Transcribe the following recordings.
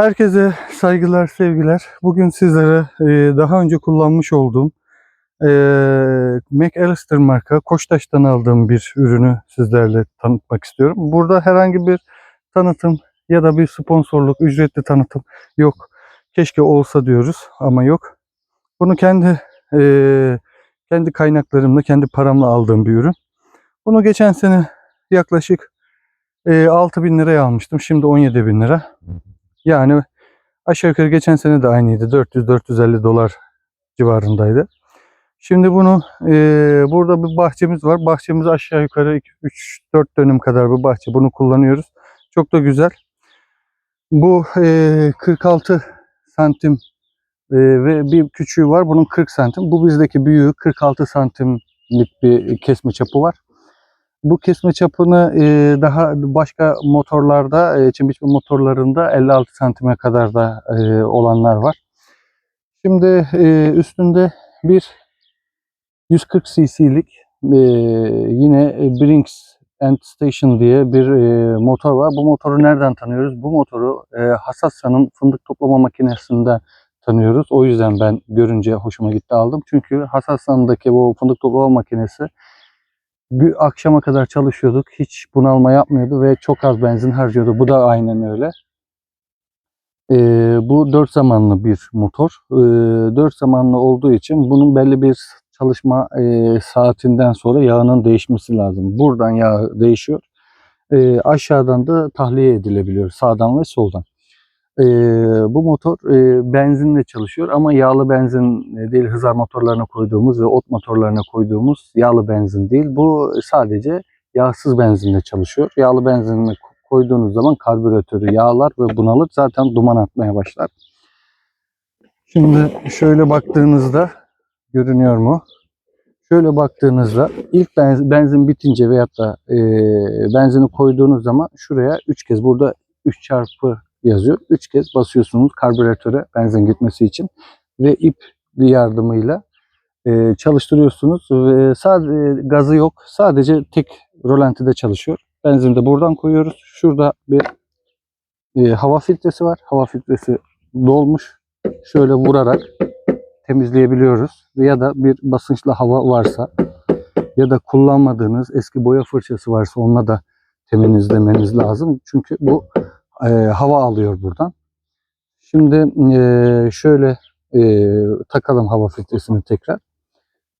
Herkese saygılar, sevgiler. Bugün sizlere e, daha önce kullanmış olduğum e, McAllister marka Koçtaş'tan aldığım bir ürünü sizlerle tanıtmak istiyorum. Burada herhangi bir tanıtım ya da bir sponsorluk, ücretli tanıtım yok. Keşke olsa diyoruz ama yok. Bunu kendi e, kendi kaynaklarımla, kendi paramla aldığım bir ürün. Bunu geçen sene yaklaşık e, 6 bin liraya almıştım. Şimdi 17 bin lira. Yani aşağı yukarı geçen sene de aynıydı. 400-450 dolar civarındaydı. Şimdi bunu e, burada bir bahçemiz var. Bahçemiz aşağı yukarı 3-4 dönüm kadar bir bahçe. Bunu kullanıyoruz. Çok da güzel. Bu e, 46 santim e, ve bir küçüğü var. Bunun 40 santim. Bu bizdeki büyüğü 46 santimlik bir kesme çapı var. Bu kesme çapını e, daha başka motorlarda, e, çim biçme motorlarında 56 santime kadar da e, olanlar var. Şimdi e, üstünde bir 140 cc'lik e, yine Brinks and Station diye bir e, motor var. Bu motoru nereden tanıyoruz? Bu motoru e, Hassasa'nın fındık toplama makinesinde tanıyoruz. O yüzden ben görünce hoşuma gitti aldım. Çünkü Hassasa'ndaki bu fındık toplama makinesi bir akşama kadar çalışıyorduk. Hiç bunalma yapmıyordu ve çok az benzin harcıyordu. Bu da aynen öyle. Ee, bu 4 zamanlı bir motor. Ee, 4 zamanlı olduğu için bunun belli bir çalışma e, saatinden sonra yağının değişmesi lazım. Buradan yağ değişiyor. Ee, aşağıdan da tahliye edilebiliyor sağdan ve soldan. Ee, bu motor e, benzinle çalışıyor ama yağlı benzin değil hızar motorlarına koyduğumuz ve ot motorlarına koyduğumuz yağlı benzin değil. Bu sadece yağsız benzinle çalışıyor. Yağlı benzinle koyduğunuz zaman karbüratörü yağlar ve bunalır. Zaten duman atmaya başlar. Şimdi şöyle baktığınızda görünüyor mu? Şöyle baktığınızda ilk benzin bitince veyahut da e, benzini koyduğunuz zaman şuraya 3 kez burada 3 çarpı yazıyor. 3 kez basıyorsunuz karbüratöre benzin gitmesi için ve ip yardımıyla e, çalıştırıyorsunuz ve sadece gazı yok. Sadece tek rolantide çalışıyor. Benzini de buradan koyuyoruz. Şurada bir e, hava filtresi var. Hava filtresi dolmuş. Şöyle vurarak temizleyebiliyoruz. Ya da bir basınçlı hava varsa ya da kullanmadığınız eski boya fırçası varsa onunla da temizlemeniz lazım. Çünkü bu e, hava alıyor buradan. Şimdi e, şöyle e, takalım hava filtresini tekrar.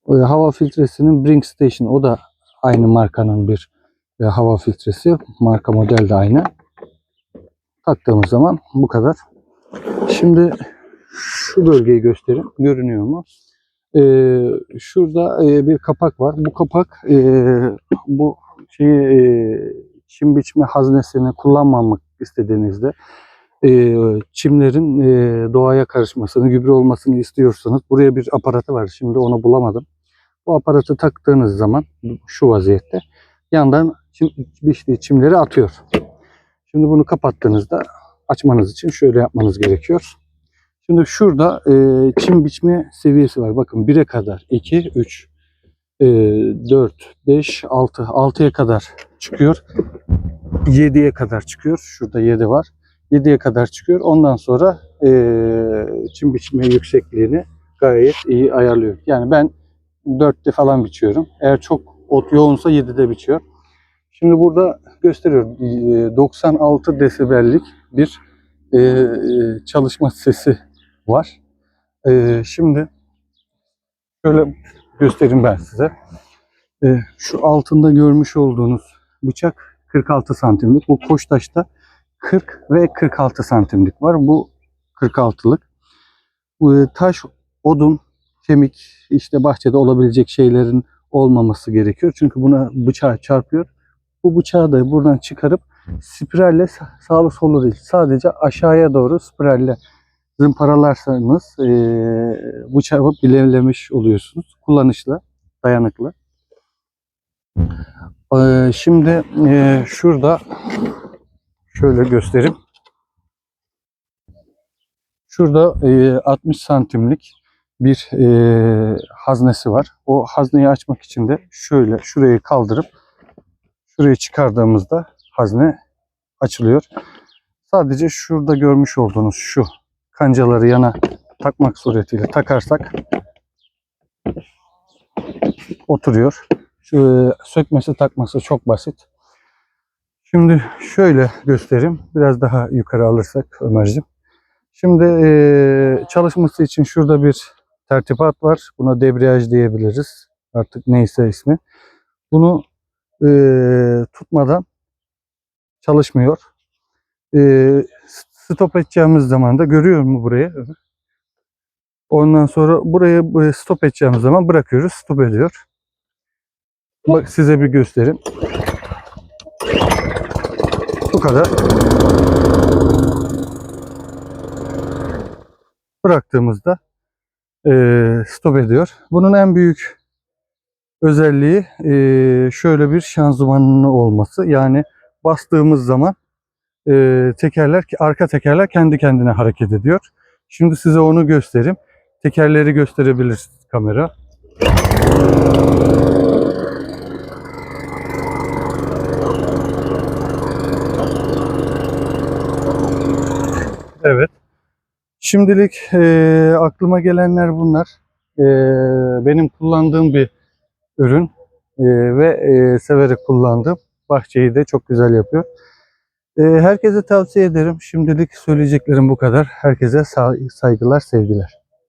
E, hava filtresinin Brink Station o da aynı markanın bir e, hava filtresi. Marka model de aynı. Taktığımız zaman bu kadar. Şimdi şu bölgeyi göstereyim. Görünüyor mu? E, şurada e, bir kapak var. Bu kapak e, bu şeyi e, çim biçme haznesini kullanmamak istediğinizde e, çimlerin e, doğaya karışmasını, gübre olmasını istiyorsanız buraya bir aparatı var. Şimdi onu bulamadım. Bu aparatı taktığınız zaman şu vaziyette yandan çim, biçtiği çimleri atıyor. Şimdi bunu kapattığınızda açmanız için şöyle yapmanız gerekiyor. Şimdi şurada e, çim biçme seviyesi var. Bakın 1'e kadar 2, 3, e, 4, 5, 6, 6'ya kadar çıkıyor. 7'ye kadar çıkıyor. Şurada 7 var. 7'ye kadar çıkıyor. Ondan sonra e, çim biçme yüksekliğini gayet iyi ayarlıyor. Yani ben 4'te falan biçiyorum. Eğer çok ot yoğunsa 7'de biçiyor. Şimdi burada gösteriyor. E, 96 desibellik bir e, çalışma sesi var. E, şimdi şöyle göstereyim ben size. E, şu altında görmüş olduğunuz bıçak 46 santimlik. Bu Koçtaş'ta 40 ve 46 santimlik var. Bu 46'lık. Bu taş, odun, kemik işte bahçede olabilecek şeylerin olmaması gerekiyor. Çünkü buna bıçağı çarpıyor. Bu bıçağı da buradan çıkarıp spiralle sağlı sollu değil sadece aşağıya doğru spiralle zımparalarsanız e, bıçağı bilevlemiş oluyorsunuz. Kullanışlı, dayanıklı. Ee, şimdi e, şurada şöyle göstereyim. Şurada e, 60 santimlik bir e, haznesi var. O hazneyi açmak için de şöyle şurayı kaldırıp şurayı çıkardığımızda hazne açılıyor. Sadece şurada görmüş olduğunuz şu kancaları yana takmak suretiyle takarsak oturuyor. Şu e, sökmesi takması çok basit. Şimdi şöyle göstereyim. Biraz daha yukarı alırsak Ömerciğim. Şimdi e, çalışması için şurada bir tertibat var. Buna debriyaj diyebiliriz. Artık neyse ismi. Bunu e, tutmadan çalışmıyor. E, stop edeceğimiz zaman da görüyor mu burayı? Ondan sonra buraya e, stop edeceğimiz zaman bırakıyoruz. Stop ediyor. Bak size bir göstereyim. Bu kadar. Bıraktığımızda eee, stop ediyor. Bunun en büyük özelliği eee, şöyle bir şanzımanın olması. Yani bastığımız zaman eee, tekerler arka tekerler kendi kendine hareket ediyor. Şimdi size onu göstereyim. Tekerleri gösterebilir kamera. Şimdilik eee, aklıma gelenler bunlar. Eee, benim kullandığım bir ürün eee, ve eee, severek kullandığım. Bahçeyi de çok güzel yapıyor. Eee, herkese tavsiye ederim. Şimdilik söyleyeceklerim bu kadar. Herkese sa- saygılar, sevgiler.